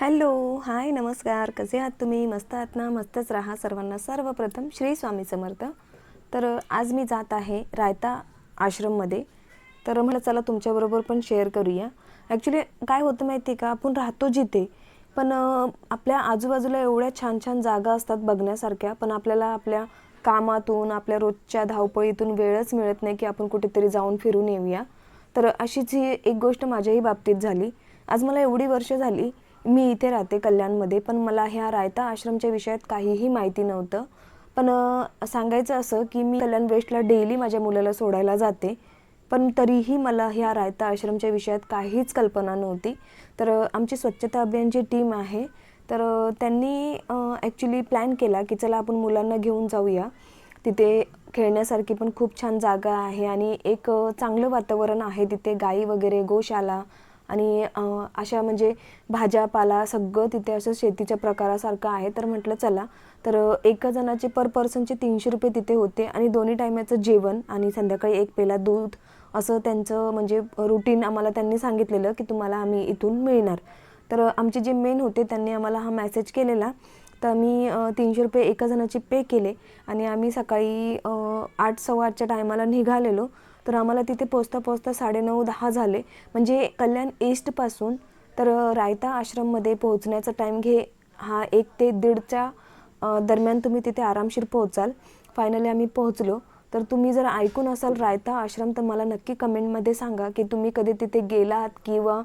Hello hi नमस्कार. कसे आहात तुम्ही? मस्त आहात ना? मस्तच राहा सर्वांना. सर्वप्रथम श्री स्वामी समर्थ. तर आज मी जात आहे रायता आश्रममध्ये. तर म्हटलं चला तुमच्याबरोबर पण शेअर करूया. ॲक्च्युली काय होतं माहिती आहे का? आपण राहतो जिथे पण आपल्या आजूबाजूला एवढ्या छान छान जागा असतात बघण्यासारख्या पण आपल्याला आपल्या कामातून आपल्या रोजच्या धावपळीतून वेळच मिळत नाही की आपण कुठेतरी जाऊन फिरून येऊया. तर अशीच ही एक गोष्ट माझ्याही बाबतीत झाली. आज मला एवढी वर्ष झाली मी इथे राहते कल्याणमध्ये पण मला ह्या रायता आश्रमच्या विषयात काहीही माहिती नव्हतं. पण सांगायचं असं की मी कल्याण वेस्टला डेली माझ्या मुलाला सोडायला जाते. पण तरीही मला ह्या रायता आश्रमच्या विषयात काहीच कल्पना नव्हती. तर आमची स्वच्छता अभियानची टीम आहे. तर त्यांनी ॲक्च्युली प्लॅन केला की चला आपण मुलांना घेऊन जाऊया. तिथे खेळण्यासारखी पण खूप छान जागा आहे आणि एक चांगलं वातावरण आहे. तिथे गाई वगैरे गोशाला आणि अशा म्हणजे भाज्यापाला सगळं तिथे असं शेतीच्या प्रकारासारखं आहे. तर म्हटलं चला तर एका जणाचे पर पर्सनचे तीनशे रुपये तिथे होते आणि दोन्ही टायमाचं जेवण आणि संध्याकाळी एक पेला दूध असं त्यांचं म्हणजे रुटीन आम्हाला त्यांनी सांगितलेलं की तुम्हाला आम्ही इथून मिळणार. तर आमचे जे मेन होते त्यांनी आम्हाला हा मॅसेज केलेला. तर मी तीनशे रुपये एका जणाचे पे केले आणि आम्ही सकाळी आठ सव्वा आठच्या टायमाला निघालेलो. तर आम्हाला तिथे पोचता पोचता साडेनऊ दहा झाले. म्हणजे कल्याण ईस्टपासून तर रायता आश्रममध्ये पोहोचण्याचा टाईम घे हा एक ते दीडच्या दरम्यान तुम्ही तिथे आरामशीर पोहोचाल. फायनली आम्ही पोहोचलो. तर तुम्ही जर ऐकून असाल रायता आश्रम तर मला नक्की कमेंटमध्ये सांगा की तुम्ही कधी तिथे गेलात किंवा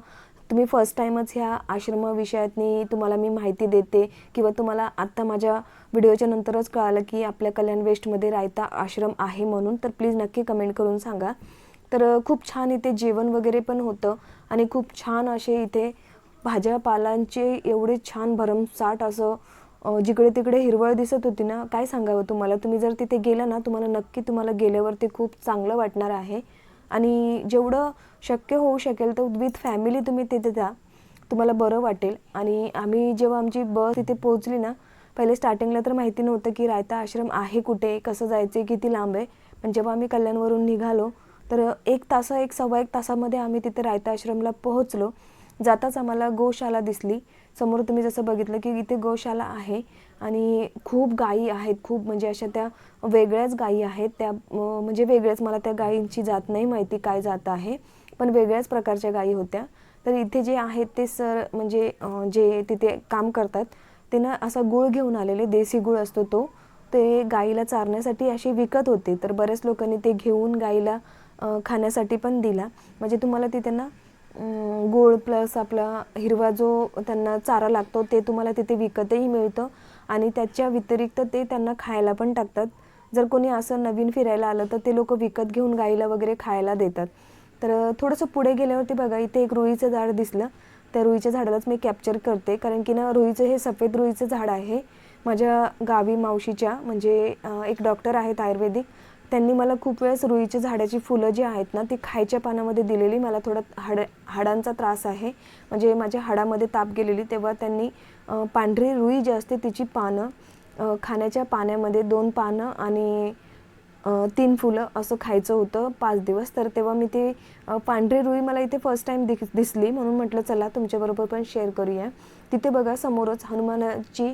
तुम्ही फर्स्ट टाईमच ह्या आश्रमाविषयातनी तुम्हाला मी माहिती देते किंवा तुम्हाला आत्ता माझ्या व्हिडिओच्या नंतरच कळालं की आपल्या कल्याण वेस्टमध्ये रायता आश्रम आहे म्हणून तर प्लीज नक्की कमेंट करून सांगा. तर खूप छान इथे जेवण वगैरे पण होतं आणि खूप छान असे इथे भाज्यापालांचे एवढे छान भरमसाठ असं जिकडे तिकडे हिरवळ दिसत होती ना काय सांगावं तुम्हाला? तुम्ही जर तिथे गेला ना तुम्हाला नक्की तुम्हाला गेल्यावरती खूप चांगलं वाटणार आहे. आणि जेवढं शक्य होऊ शकेल तर विथ फॅमिली तुम्ही तिथे जा. तुम्हाला बरं वाटेल. आणि आम्ही जेव्हा आमची बस तिथे पोहोचली ना पहिले स्टार्टिंगला तर माहिती नव्हतं की रायता आश्रम आहे कुठे कसं जायचं आहे किती लांब आहे. पण जेव्हा आम्ही कल्याणवरून निघालो तर एक तासा एक सव्वा एक तासामध्ये आम्ही तिथे रायता आश्रमला पोहोचलो. जाताच आम्हाला गोशाला दिसली. समोर तुम्ही जसं बघितलं की इथे गोशाला आहे. आणि खूप गायी आहेत खूप म्हणजे अशा त्या वेगळ्याच गायी आहेत त्या म्हणजे वेगळ्याच मला त्या गायींची जात नाही माहिती काय जात आहे पण वेगळ्याच प्रकारच्या गायी होत्या. तर इथे जे आहेत ते सर म्हणजे जे तिथे काम करतात ते ना असा गुळ घेऊन आलेले देसी गुळ असतो तो ते गाईला चारण्यासाठी असे विकत होते. तर बऱ्याच लोकांनी ते घेऊन गाईला खाण्यासाठी पण दिला. म्हणजे तुम्हाला तिथे ना गुळ गूळ प्लस आपला हिरवा जो त्यांना चारा लागतो ते तुम्हाला तिथे विकतही मिळतं. आणि त्याच्या व्यतिरिक्त ते त्यांना खायला पण टाकतात. जर कोणी असं नवीन फिरायला आलं तर ते लोक विकत घेऊन गाईला वगैरे खायला देतात. तर थोडंसं पुढे गेल्यावरती बघा इथे एक रुईचं झाड दिसलं. त्या रुईच्या झाडालाच मी कॅप्चर करते. कारण की ना रुईचं हे सफेद रुईचं झाड आहे. माझ्या गावी मावशीच्या म्हणजे एक डॉक्टर आहेत आयुर्वेदिक. त्यांनी मला खूप वेळेस रुईच्या झाडाची फुलं जी आहेत ना ती खायच्या पानामध्ये दिलेली. मला थोडा हाड हाडांचा त्रास आहे. म्हणजे माझ्या हाडामध्ये ताप गेलेली तेव्हा त्यांनी पांढरी रुई जी असते तिची पानं खाण्याच्या पाण्यामध्ये दोन पानं आणि तीन फुलं असं खायचं होतं पाच दिवस. तर तेव्हा मी ती पांढरी रुई मला इथे फर्स्ट टाईम दिस दिसली म्हणून म्हटलं चला तुमच्याबरोबर पण शेअर करूया. तिथे बघा समोरच हनुमानाची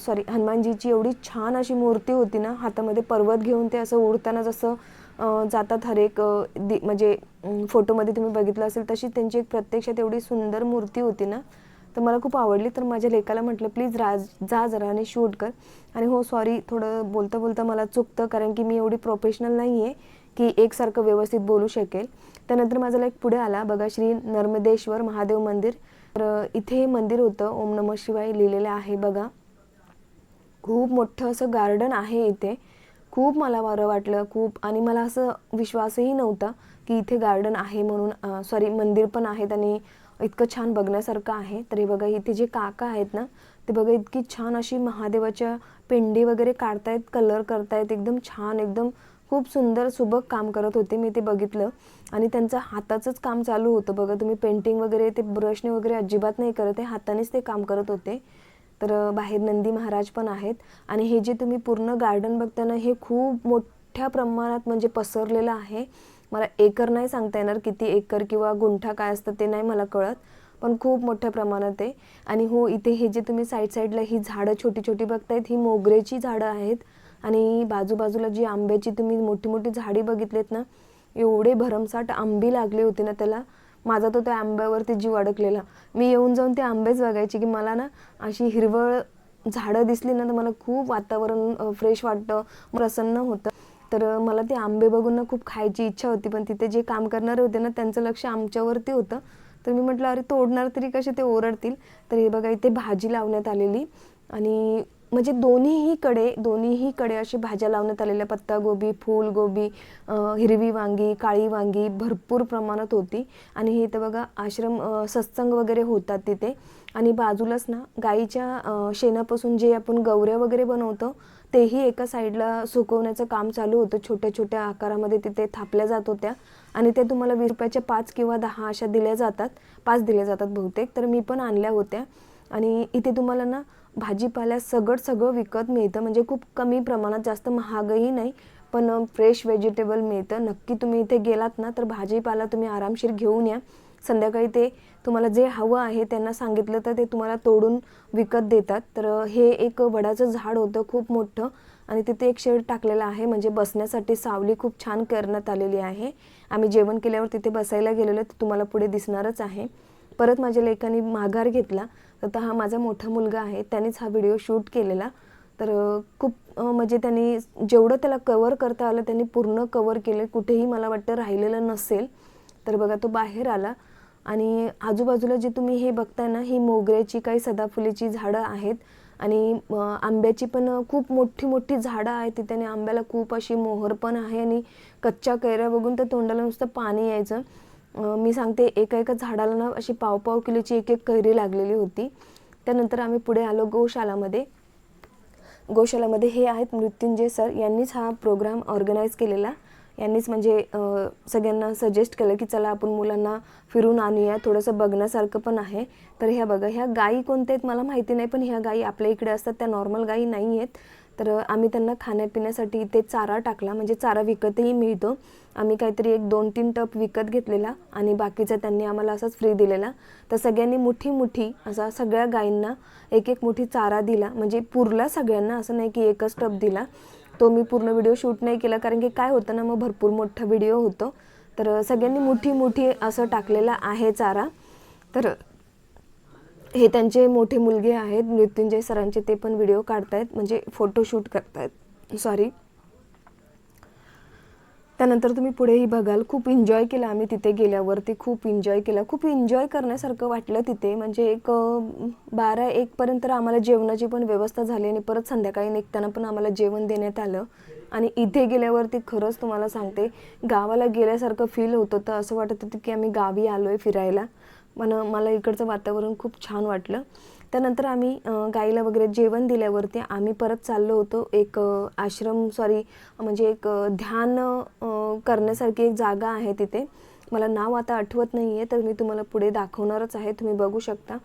सॉरी हनुमानजीची एवढी छान अशी मूर्ती होती ना हातामध्ये पर्वत घेऊन ते असं उडताना जसं जातात हरेक एक दि म्हणजे फोटोमध्ये तुम्ही बघितलं असेल तशी त्यांची एक प्रत्यक्षात एवढी सुंदर मूर्ती होती ना तर मला खूप आवडली. तर माझ्या लेकाला म्हटलं प्लीज राज जा जरा आणि शूट कर. आणि हो सॉरी थोडं बोलता बोलता मला चुकतं कारण की मी एवढी प्रोफेशनल नाही आहे की एकसारखं व्यवस्थित बोलू शकेल. त्यानंतर माझा लाईक पुढे आला. बघा श्री नर्मदेश्वर महादेव मंदिर. तर इथे हे मंदिर होतं. ओम नम शिवाय लिहिलेलं आहे. बघा खूप मोठं असं गार्डन आहे इथे. खूप मला बरं वाटलं. खूप आणि मला असं विश्वासही नव्हता की इथे गार्डन आहे म्हणून सॉरी मंदिर पण आहेत आणि इतकं छान बघण्यासारखं आहे. तरी बघा इथे जे काका आहेत ना ते बघा इतकी छान अशी महादेवाच्या पेंडी वगैरे काढतायत कलर करतायत. एकदम छान एकदम खूप सुंदर सुबक काम करत होते. मी ते बघितलं आणि त्यांचं हाताचंच काम चालू होतं. बघा तुम्ही पेंटिंग वगैरे ते ब्रशने वगैरे अजिबात नाही करत आहे. हातानेच ते काम करत होते. तर बाहेर नंदी महाराज पण आहेत. आणि हे जे तुम्ही पूर्ण गार्डन बघताना हे खूप मोठ्या प्रमाणात म्हणजे पसरलेलं आहे. मला एकर नाही सांगता येणार किती एकर किंवा गुंठा काय असतं ते नाही मला कळत पण खूप मोठ्या प्रमाणात आहे. आणि हो इथे हे जे तुम्ही साईड साईडला ही झाडं छोटी छोटी बघतायत ही मोगऱ्याची झाडं आहेत आणि बाजूबाजूला जी आंब्याची तुम्ही मोठी मोठी झाडी बघितलीत ना एवढे भरमसाठ आंबी लागली होती ना त्याला. माझा तो त्या आंब्यावरती जीव अडकलेला. मी येऊन जाऊन ते आंबेच बघायचे की मला ना अशी हिरवळ झाडं दिसली ना तर मला खूप वातावरण फ्रेश वाटतं प्रसन्न होतं. तर मला ते आंबे बघून ना खूप खायची इच्छा होती पण तिथे जे काम करणारे होते ना त्यांचं लक्ष आमच्यावरती होतं. तर मी म्हटलं अरे तोडणार तरी कसे ते ओरडतील? तर हे बघा इथे भाजी लावण्यात आलेली. आणि म्हणजे दोन्हीहीकडे दोन्हीहीकडे अशी भाज्या लावण्यात आलेल्या. पत्तागोबी फूलगोबी हिरवी वांगी काळी वांगी भरपूर प्रमाणात होती. आणि हे तर बघा आश्रम सत्संग वगैरे होतात तिथे. आणि बाजूलाच ना गाईच्या शेणापासून जे आपण गवऱ्या वगैरे बनवतो तेही एका साईडला सुकवण्याचं काम चालू होतं. छोट्या छोट्या आकारामध्ये तिथे थापल्या जात होत्या. आणि ते तुम्हाला वीस रुपयाच्या पाच किंवा दहा अशा दिल्या जातात. पाच दिल्या जातात बहुतेक. तर मी पण आणल्या होत्या. आणि इथे तुम्हाला ना भाजीपाला सगळं सगळं विकत मिळतं. म्हणजे खूप कमी प्रमाणात जास्त महागही नाही पण फ्रेश व्हेजिटेबल मिळतं. नक्की तुम्ही इथे गेलात ना तर भाजीपाला तुम्ही आरामशीर घेऊन या. संध्याकाळी ते तुम्हाला जे हवं आहे त्यांना सांगितलं तर ते तुम्हाला तोडून विकत देतात. तर हे एक वडाचं झाड होतं खूप मोठं आणि तिथे एक शेड टाकलेला आहे. म्हणजे बसण्यासाठी सावली खूप छान करण्यात आलेली आहे. आम्ही जेवण केल्यावर तिथे बसायला गेलेलो ते तुम्हाला पुढे दिसणारच आहे. परत माझ्या लेखानी माघार घेतला. तर हा माझा मोठा मुलगा आहे. त्यानेच हा व्हिडिओ शूट केलेला. तर खूप म्हणजे त्यांनी जेवढं त्याला कवर करता आलं त्यांनी पूर्ण कवर केलं. कुठेही मला वाटतं राहिलेलं नसेल. तर बघा तो बाहेर आला. आणि आजूबाजूला जे तुम्ही हे बघताय ना ही मोगऱ्याची काही सदाफुलीची झाडं आहेत आणि आंब्याची पण खूप मोठी मोठी झाडं आहेत तिथे आणि आंब्याला खूप अशी मोहर पण आहे आणि कच्च्या कैऱ्या बघून तर तोंडाला नुसतं पाणी यायचं. मी सांगते एका एका झाडाला ना अशी पाव पाव किलोची एक एक कैरी लागलेली होती. त्यानंतर आम्ही पुढे आलो गोशालामध्ये. गोशालामध्ये हे आहेत मृत्युंजय सर. यांनीच हा प्रोग्राम ऑर्गनाईज केलेला. यांनीच म्हणजे सगळ्यांना सजेस्ट केलं की चला आपण मुलांना फिरून आणूया थोडंसं बघण्यासारखं पण आहे. तर ह्या बघा ह्या गायी कोणत्या आहेत मला माहिती नाही पण ह्या गायी आपल्या इकडे असतात त्या नॉर्मल गायी नाही आहेत. तर आम्ही त्यांना खाण्यापिण्यासाठी इथे चारा टाकला म्हणजे चारा विकतही मिळतो. आम्ही काहीतरी एक दोन तीन टप विकत घेतलेला आणि बाकीचा त्यांनी आम्हाला असाच फ्री दिलेला. तर सगळ्यांनी मुठी मुठी असा सगळ्या गायींना एक एक मुठी चारा दिला म्हणजे पुरला सगळ्यांना असं नाही की एकच टप दिला. तो मी पूर्ण व्हिडिओ शूट नाही केला कारण की काय होतं ना मग भरपूर मोठा व्हिडिओ होतो. तर सगळ्यांनी मोठी मोठी असं टाकलेला आहे चारा. तर हे त्यांचे मोठे मुलगे आहेत मृत्युंजय सरांचे ते पण व्हिडिओ काढतायत म्हणजे फोटोशूट करतायत. सॉरी त्यानंतर तुम्ही पुढेही बघाल खूप एन्जॉय केला आम्ही तिथे गेल्यावरती खूप एन्जॉय केला. खूप एन्जॉय करण्यासारखं वाटलं तिथे. म्हणजे एक बारा एकपर्यंत तर आम्हाला जेवणाची पण व्यवस्था झाली आणि परत संध्याकाळी निघताना पण आम्हाला जेवण देण्यात आलं. आणि इथे गेल्यावरती खरंच तुम्हाला सांगते गावाला गेल्यासारखं फील होत होतं. असं वाटत होतं की आम्ही गावी आलो आहे फिरायला. पण मला इकडचं वातावरण खूप छान वाटलं. त्यानंतर आम्ही गाईला वगैरे जेवण दिल्यावरती आम्ही परत चाललो होतो एक आश्रम सॉरी म्हणजे एक ध्यान करण्यासारखी एक जागा आहे तिथे. मला नाव आता आठवत नाही आहे तर मी तुम्हाला पुढे दाखवणारच आहे तुम्ही बघू शकता.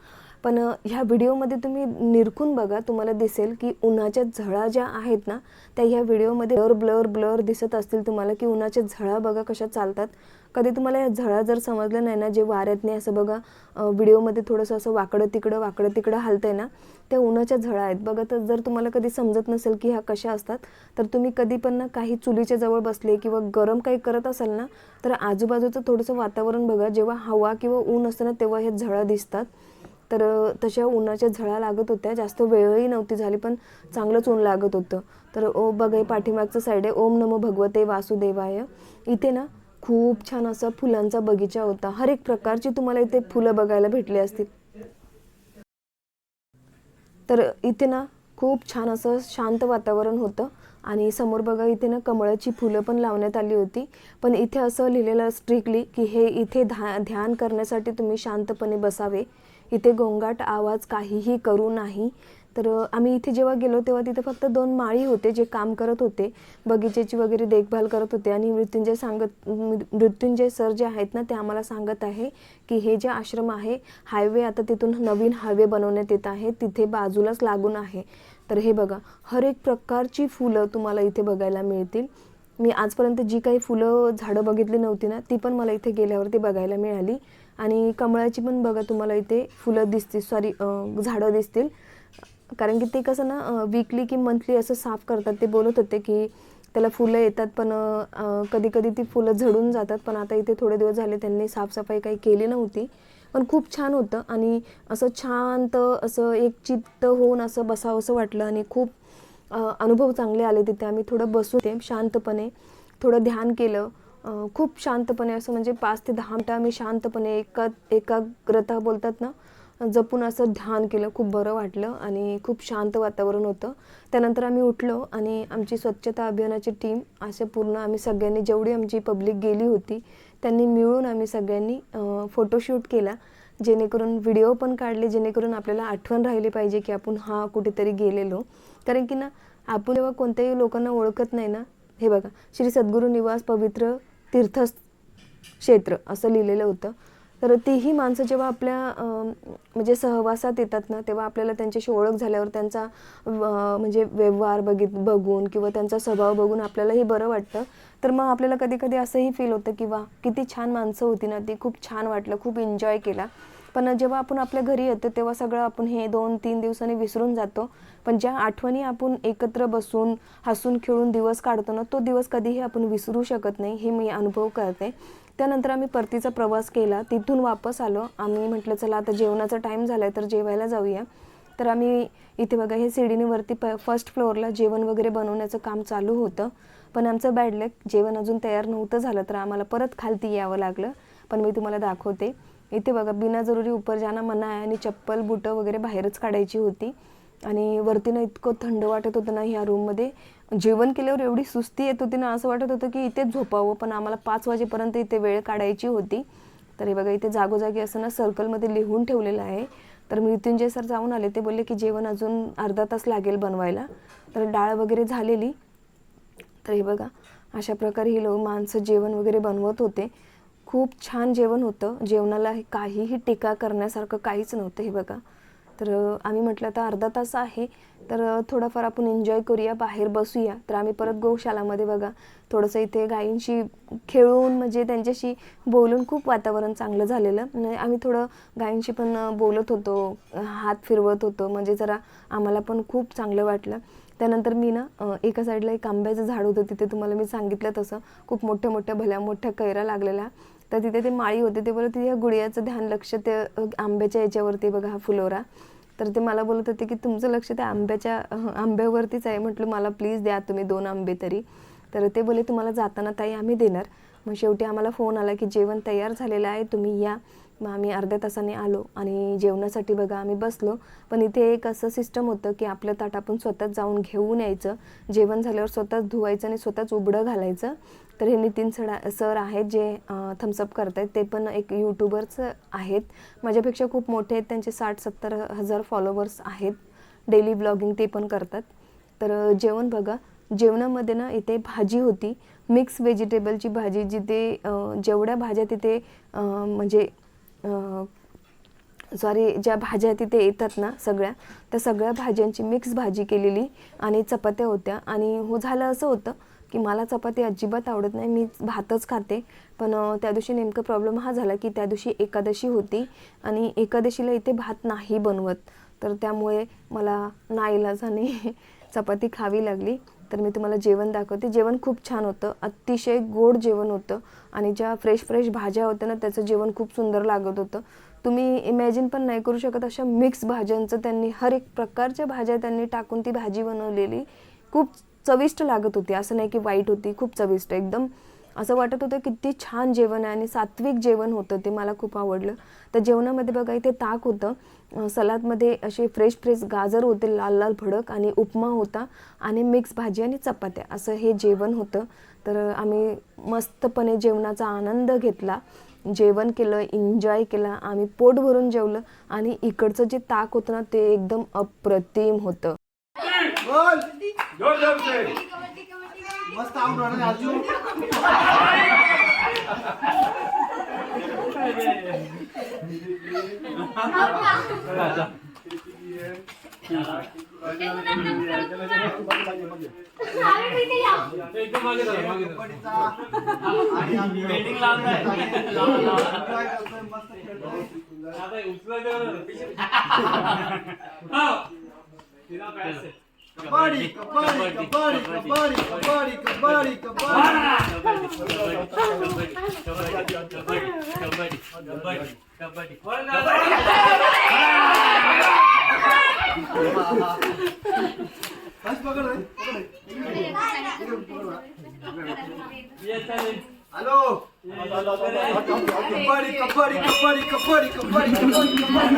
पण ह्या व्हिडिओमध्ये तुम्ही निरखून बघा तुम्हाला दिसेल की उन्हाच्या झळा ज्या आहेत ना त्या ह्या व्हिडिओमध्ये ब्लर ब्लर ब्लर दिसत असतील तुम्हाला की उन्हाच्या झळा बघा कशा चालतात. कधी तुम्हाला या झळा जर समजलं नाही ना जे वाऱ्यातने असं बघा व्हिडिओमध्ये थोडंसं असं वाकडं तिकडं वाकडं तिकडं हलतंय ना त्या उन्हाच्या झळा आहेत. बघा तर जर तुम्हाला कधी समजत नसेल की ह्या कशा असतात तर तुम्ही कधी पण ना काही चुलीच्या जवळ बसले किंवा गरम काही करत असाल ना तर आजूबाजूचं थोडंसं वातावरण बघा जेव्हा हवा किंवा ऊन असतं ना तेव्हा ह्या झळा दिसतात. तर तशा उन्हाच्या झळा लागत होत्या. जास्त वेळही नव्हती झाली पण चांगलंच ऊन लागत होतं. तर ओ बघाय पाठीमागचं साईड आहे. ओम नमो भगवते वासुदेवाय. इथे ना खूप छान असा फुलांचा बगीचा होता. हर एक प्रकारची तुम्हाला इथे फुलं बघायला भेटली असतील. तर इथे ना खूप छान असं शांत वातावरण होतं. आणि समोर बघा इथे ना कमळाची फुलं पण लावण्यात आली होती. पण इथे असं लिहिलेलं स्ट्रिक्टली की हे इथे धा ध्यान करण्यासाठी तुम्ही शांतपणे बसावे. इथे गोंगाट आवाज काहीही करू नाही. तर आम्ही इथे जेव्हा गेलो तेव्हा तिथे फक्त दोन माळी होते जे काम करत होते. बगीचेची वगैरे देखभाल करत होते आणि मृत्युंजय सांगत मृत्युंजय सर जे आहेत ना ते आम्हाला सांगत आहे की हे जे आश्रम आहे हायवे आता तिथून नवीन हायवे बनवण्यात येत आहे. तिथे बाजूलाच लागून आहे. तर हे बघा हर एक प्रकारची फुलं तुम्हाला इथे बघायला मिळतील. मी आजपर्यंत जी काही फुलं झाडं बघितली नव्हती ना ती पण मला इथे गेल्यावरती बघायला मिळाली. आणि कमळाची पण बघा तुम्हाला इथे फुलं दिसतील सॉरी झाडं दिसतील. कारण की ते कसं ना वीकली की मंथली असं साफ करतात. ते बोलत होते की त्याला फुलं येतात पण कधी कधी ती फुलं झडून जातात. पण आता इथे थोडे दिवस झाले त्यांनी साफसफाई काही केली नव्हती. पण खूप छान होतं. आणि असं शांत असं एक चित्त होऊन असं बसावं असं वाटलं. आणि खूप अनुभव चांगले आले तिथे. आम्ही थोडं बसू ते शांतपणे थोडं ध्यान केलं. खूप शांतपणे असं म्हणजे पाच ते दहा मिनटं आम्ही शांतपणे एका एकाग्रता बोलतात ना जपून असं ध्यान केलं. खूप बरं वाटलं आणि खूप शांत वातावरण होतं. त्यानंतर आम्ही उठलो आणि आमची स्वच्छता अभियानाची टीम असे पूर्ण आम्ही सगळ्यांनी जेवढी आमची पब्लिक गेली होती त्यांनी मिळून आम्ही सगळ्यांनी फोटोशूट केला. जेणेकरून व्हिडिओ पण काढले जेणेकरून आपल्याला आठवण राहिली पाहिजे की आपण हा कुठेतरी गेलेलो. कारण की ना आपण जेव्हा कोणत्याही लोकांना ओळखत नाही ना हे बघा श्री सद्गुरू निवास पवित्र तीर्थ क्षेत्र असं लिहिलेलं होतं. तर तीही माणसं जेव्हा आपल्या म्हणजे सहवासात येतात ना तेव्हा आपल्याला त्यांच्याशी ओळख झाल्यावर त्यांचा म्हणजे व्यवहार बघित बघून किंवा त्यांचा स्वभाव बघून आपल्यालाही बरं वाटतं. तर मग आपल्याला कधी कधी असंही फील होतं की वा किती छान माणसं होती ना ती खूप छान वाटलं खूप एन्जॉय केला. पण जेव्हा आपण आपल्या घरी येतो तेव्हा सगळं आपण हे दोन तीन दिवसांनी विसरून जातो. पण ज्या आठवणी आपण एकत्र बसून हसून खेळून दिवस काढतो ना तो दिवस कधीही आपण विसरू शकत नाही हे मी अनुभव करते. त्यानंतर आम्ही परतीचा प्रवास केला तिथून वापस आलो. आम्ही म्हटलं चला आता जेवणाचा टाईम झाला आहे तर जेवायला जाऊया. तर आम्ही इथे बघा हे सिडीनीवरती प फर्स्ट फ्लोअरला जेवण वगैरे बनवण्याचं काम चालू होतं. पण आमचं बॅड लक जेवण अजून तयार नव्हतं झालं तर आम्हाला परत खालती यावं लागलं. पण मी तुम्हाला दाखवते. इथे बघा बिना जरुरी उपर जाना मना आहे आणि चप्पल बुटं वगैरे बाहेरच काढायची होती. आणि वरतीनं इतकं थंड वाटत होतं ना ह्या रूममध्ये जेवण केल्यावर एवढी सुस्ती येत होती ना असं वाटत होतं की इथेच झोपावं पण आम्हाला पाच वाजेपर्यंत इथे वेळ काढायची होती. तर हे बघा इथे जागोजागी असं ना सर्कलमध्ये लिहून ठेवलेलं आहे. तर मृत्युंजय सर जाऊन आले ते बोलले की जेवण अजून अर्धा तास लागेल बनवायला. तर डाळ वगैरे झालेली. तर हे बघा अशा प्रकारे ही लोक माणसं जेवण वगैरे बनवत होते. खूप छान जेवण होतं. जेवणाला काहीही टीका करण्यासारखं काहीच नव्हतं हे बघा. तर आम्ही म्हटलं तर अर्धा तास आहे. तर थोडाफार आपण एन्जॉय करूया बाहेर बसूया. तर आम्ही परत गोशालामध्ये बघा. थोडंसं इथे गायींशी खेळून म्हणजे त्यांच्याशी बोलून खूप वातावरण चांगलं झालेलं. आम्ही थोडं गायींशी पण बोलत होतो. हात फिरवत होतो. म्हणजे जरा आम्हाला पण खूप चांगलं वाटलं. त्यानंतर मी ना एका साईडला एक आंब्याचं झाड होतं. तिथे तुम्हाला मी सांगितलं तसं. खूप मोठ्या मोठ्या भल्या मोठ्या कैरा लागलेल्या. तर तिथे ते माळी होते. ते बोलत होते, या गुडियाचं ध्यान लक्ष ते आंब्याच्या याच्यावरती बघा हा फुलोरा. तर ते मला बोलत होते की तुमचं लक्ष त्या आंब्याच्या आंब्यावरतीच आहे. म्हटलं मला प्लीज द्या तुम्ही दोन आंबे तरी. तर ते बोले तुम्हाला जाताना ताई आम्ही देणार. मग शेवटी आम्हाला फोन आला की जेवण तयार झालेलं आहे तुम्ही या. मग आम्ही अर्ध्या तासाने आलो आणि जेवणासाठी बघा आम्ही बसलो. पण इथे एक असं सिस्टम होतं की आपलं ताट आपण स्वतःच जाऊन घेऊन यायचं. जेवण झाल्यावर स्वतःच धुवायचं आणि स्वतःच उबडं घालायचं. तर हे नितीन सडा सर आहेत जे थम्सअप करत आहेत ते पण एक यूट्यूबर्स आहेत. माझ्यापेक्षा खूप मोठे आहेत. त्यांचे साठ सत्तर हजार फॉलोवर्स आहेत. डेली ब्लॉगिंग ते पण करतात. तर जेवण बघा. जेवणामध्ये ना इथे भाजी होती. मिक्स व्हेजिटेबलची भाजी जिथे जेवढ्या भाज्या तिथे म्हणजे सॉरी ज्या भाज्या तिथे येतात ना सगळ्या त्या सगळ्या भाज्यांची मिक्स भाजी केलेली आणि चपात्या होत्या. आणि हो झालं असं होतं की मला चपाती अजिबात आवडत नाही मी भातच खाते. पण त्या दिवशी नेमकं प्रॉब्लेम हा झाला की त्या दिवशी एकादशी होती आणि एकादशीला इथे भात नाही बनवत. तर त्यामुळे मला नाईलाजाने चपाती खावी लागली. तर मी तुम्हाला जेवण दाखवते. जेवण खूप छान होतं. अतिशय गोड जेवण होतं. आणि ज्या फ्रेश फ्रेश भाज्या होत्या ना त्याचं जेवण खूप सुंदर लागत होतं. तुम्ही इमॅजिन पण नाही करू शकत अशा मिक्स भाज्यांचं. त्यांनी हर एक प्रकारच्या भाज्या त्यांनी टाकून ती भाजी बनवलेली. खूप चविष्ट लागत होती. असं नाही की वाईट होती. खूप चविष्ट. एकदम असं वाटत होतं किती छान जेवण आहे आणि सात्विक जेवण होतं ते मला खूप आवडलं. तर जेवणामध्ये बघा इथे ताक होतं. सलादमध्ये असे फ्रेश फ्रेश गाजर होते लाल लाल भडक आणि उपमा होता आणि मिक्स भाजी आणि चपात्या. असं हे जेवण होतं. तर आम्ही मस्तपणे जेवणाचा आनंद घेतला. जेवण केलं एन्जॉय केला. आम्ही पोट भरून जेवलं आणि इकडचं जे ताक होतं ना ते एकदम अप्रतिम होतं. मस्त आऊट होणार करतोय मस्त. Кабари, кабари, кабари, кабари, кабари, кабари, кабари. Алло! Кабари, кабари, кабари, кабари, кабари, кабари, кабари.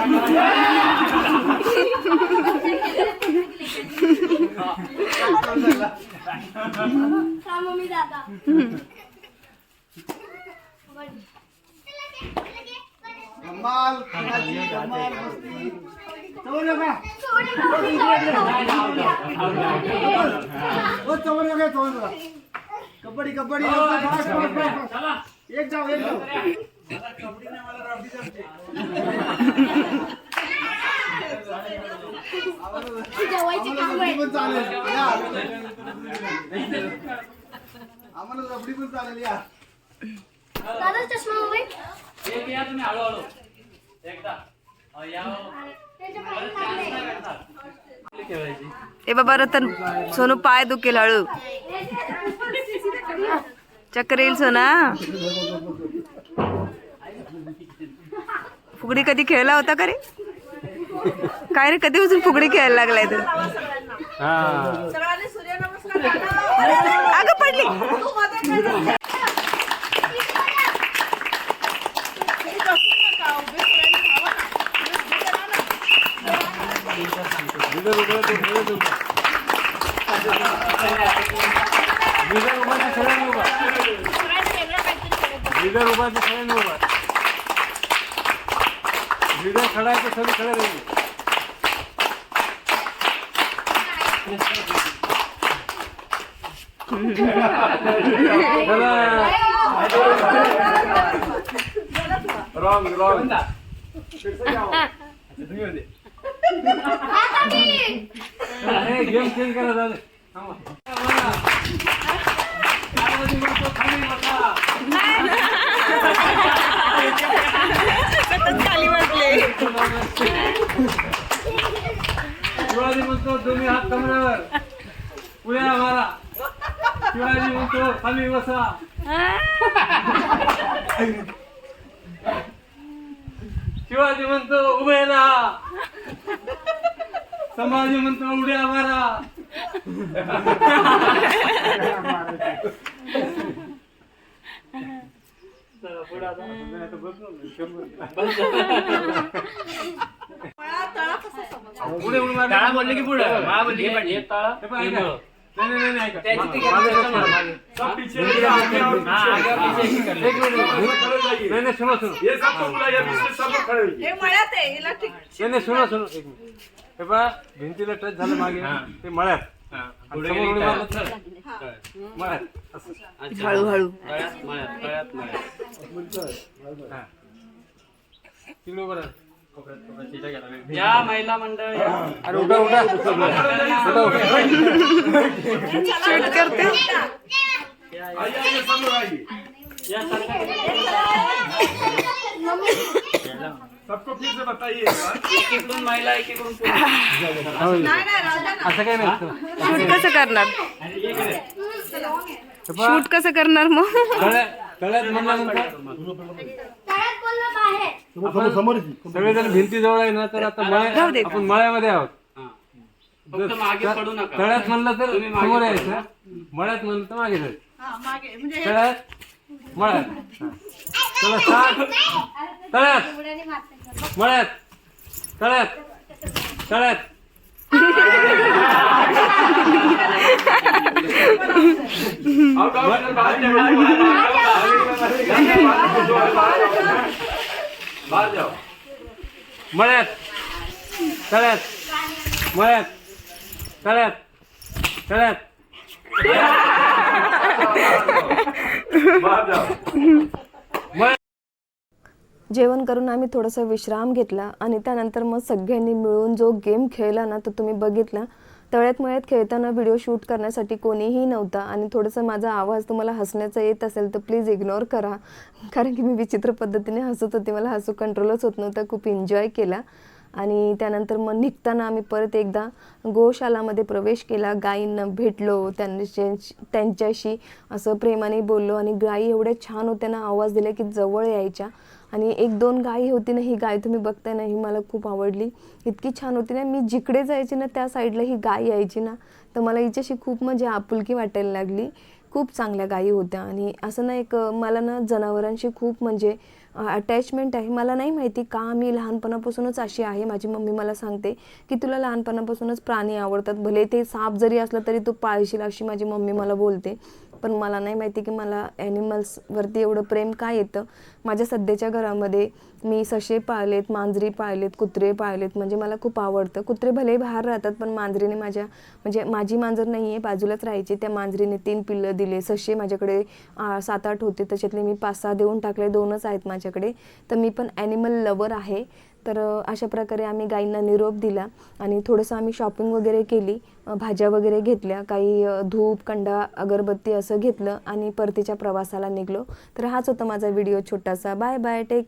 एक जाओ एक काम आम्हाला रबडी पण चालेल या दादा चष्मा मोबाईल एक या तुम्ही हळूहळू एकदा या हो. ए बाबा रतन सोनू पाय दुखेल हळू चक्कर येईल सोना फुगडी कधी खेळला होता का रे काय रे कधी उचून फुगडी खेळायला लागलाय तू अगं पडली लीडर उभा तर सगळ्यांनी उभा लीडर खडा आहे तर सगळे खडे राहील रॉंग रॉंग गेम चेंज करा झाले. खाली शिवाजी म्हणतो दोन्ही हात कमरावर पुढे मारा शिवाजी म्हणतो खाली बसा शिवाजी म्हणतो उभे राहा. संभाजी म्हणतो उड्या मारा. चला, पुढे आता. नाही, आता बसलो ना, शंभर. पुढे उडी मारा. टाळा बोलले की पुढं मा बोलली की पाठी. एक हे. नाही, नाही, नाही, हाँ, ही सुनो सुनो नाही एक मिनिट हे पहा भिंतीला टच झालं मागे हा. ते मळ्यात हा, मळ्यात. हळूहळू. गळ्यात, मळ्यात, या महिला मंडळ. या. अरे उठा उठा. उठा उठा. शूट करते. सबको फिर से बताइए। एक एक महिला एक. असं काय नाही. शूट कसं करणार? शूट कसं करणार मग? तळ्यात म्हणल्यानंतर बोललं बाहेर. सगळेजण भिंती जवळ आहे ना तर आता दे. मळ्या आपण मळ्यामध्ये आहोत. हा. फक्त मागे पडू नका. तळ्यात म्हणलं तर तुम्ही मागे समोर पडू यायचं मळ्यात म्हणलं तर मागे जायचं तळ्यात? मळ्यात? हा. चला स्टार्ट तळ्यात? उड्याने. मळ्यात? तळ्यात? तळ्यात? आउट आउट बाहर जाओ बाहर जाओ मळ्यात तळ्यात मळ्यात तळ्यात तळ्यात बाहर जाओ मळ्यात जेवण करून आम्ही थोडासा विश्राम घेतला आणि त्यानंतर मग सगळ्यांनी मिळून जो गेम खेळला ना तो तुम्ही बघितला. तळ्यात मळ्यात खेळताना व्हिडिओ शूट करण्यासाठी कोणीही नव्हता आणि थोडंसं माझा आवाज तुम्हाला हसण्याचा येत असेल तर प्लीज इग्नोर करा. कारण की मी विचित्र पद्धतीने हसत होते मला हसू कंट्रोलच होत नव्हतं खूप एन्जॉय केला. आणि त्यानंतर मग निघताना आम्ही परत एकदा गोशालामध्ये प्रवेश केला. गायींना भेटलो त्यांच्या त्यांच्याशी असं प्रेमाने बोललो आणि गायी एवढ्या छान होत्या ना आवाज दिला की जवळ यायच्या. आणि एक दोन गायी होती ना ही गाय तुम्ही बघताय ना ही मला खूप आवडली. इतकी छान होती ना मी जिकडे जायची ना त्या साईडला ही गाय यायची ना तर मला हिच्याशी खूप म्हणजे आपुलकी वाटायला लागली. खूप चांगल्या गायी होत्या आणि असं ना एक मला ना जनावरांशी खूप म्हणजे अटॅचमेंट आहे. मला नाही माहिती का मी लहानपणापासूनच अशी आहे. माझी मम्मी मला सांगते की तुला लहानपणापासूनच प्राणी आवडतात. भले ते साप जरी असलं तरी तू पाळशील अशी माझी मम्मी मला बोलते. पण मला नाही माहिती की मला ॲनिमल्सवरती एवढं प्रेम का येतं. माझ्या सध्याच्या घरामध्ये मी सशे पाळलेत मांजरी पाळलेत कुत्रे पाळलेत म्हणजे मला खूप आवडतं. कुत्रे भले बाहेर राहतात पण मांजरीने माझ्या म्हणजे माझी मांजर नाही आहे बाजूलाच राहायची. त्या मांजरीने तीन पिल्लं दिले सशे माझ्याकडे सात आठ होते. त्याच्यातले मी पाच सहा देऊन टाकले दोनच आहेत माझ्याकडे. तर मी पण ॲनिमल लवर आहे. तर अशा प्रकारे आम्ही गाईंना निरोप दिला आणि थोडंसं आम्ही शॉपिंग वगैरे केली. भाज्या वगैरे घेतल्या काही धूप कंडा अगरबत्ती असं घेतलं आणि परतीच्या प्रवासाला निघलो. तर हाच होता माझा व्हिडिओ छोटासा. Bye bye take